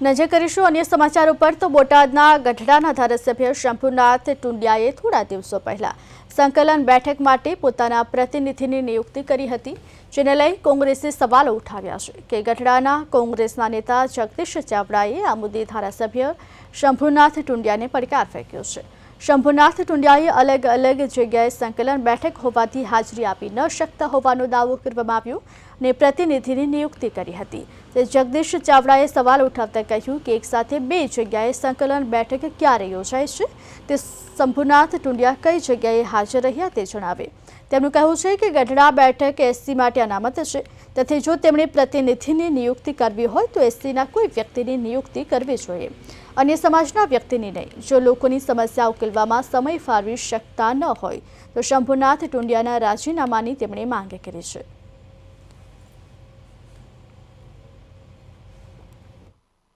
નજર કરીશું અન્ય સમાચાર ઉપર તો બોટાદના ગઢડાના ધારાસભ્ય શંભુનાથ ટુંડિયાએ થોડા દિવસો પહેલા સંકલન બેઠક માટે પોતાના પ્રતિનિધિની નિયુક્તિ કરી હતી, જેને લઈ કોંગ્રેસે સવાલો ઉઠાવ્યા છે. કે ગઢડાના કોંગ્રેસના નેતા જગદીશ ચાવડાએ આ મુદ્દે ધારાસભ્ય શંભુનાથ ટુંડિયાને પડકાર ફેંક્યો છે. શંભુનાથ ટુંડિયાએ અલગ અલગ જગ્યાએ સંકલન બેઠક હોવાથી હાજરી આપી ન શકતા હોવાનો દાવો કરવામાં આવ્યો અને પ્રતિનિધિની નિયુક્તિ કરી હતી. તે જગદીશ ચાવડાએ સવાલ ઉઠાવતા કહ્યું કે એકસાથે બે જગ્યાએ સંકલન બેઠક ક્યારે યોજાય છે? તે શંભુનાથ ટુંડિયા કઈ જગ્યાએ હાજર રહ્યા તે જણાવે. તેમનું કહેવું છે કે ગઢડા બેઠક એસસી માટે અનામત છે. તેથી જો તેમણે પ્રતિનિધિની નિયુક્તિ કરવી હોય તો એસસીના કોઈ વ્યક્તિની નિયુક્તિ કરવી જોઈએ. અન્ય સમાજના વ્યક્તિની નહીં. જો લોકોની સમસ્યા ઉકેલવામાં સમય ફાળવી શકતા ન હોય, તો શંભુનાથ ટુંડિયાના રાજીનામાની તેમણે માંગ કરી છે.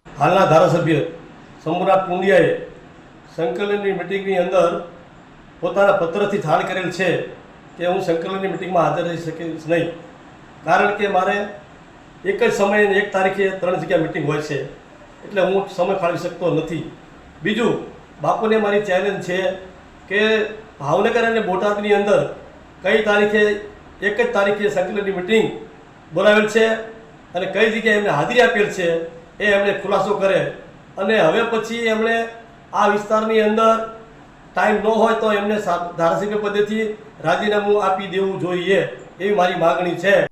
હાલના ધારાસભ્ય શંભુનાથ ટુંડિયાએ સંકલનની મિટિંગની અંદર પોતાના પત્રથી જાણ કરેલ છે. કે હું સંકલનની મિટિંગમાં હાજર રહી શકીશ નહીં. કારણ કે મારે એક જ સમયે એક તારીખે ત્રણ જગ્યા મિટિંગ હોય છે, એટલે હું સમય ફાળવી શકતો નથી. બીજું, બાપુને મારી ચેલેન્જ છે કે ભાવનગર અને બોટાદની અંદર કઈ તારીખે, એક જ તારીખે સંકલનની મિટિંગ બોલાવેલ છે અને કઈ જગ્યાએ એમને હાજરી આપેલ છે એ એમણે ખુલાસો કરે. અને હવે પછી એમણે આ વિસ્તારની અંદર ટાઈમ ન હોય તો એમને ધારાસભ્ય પદેથી રાજીનામું આપી દેવું જોઈએ એવી મારી માગણી છે.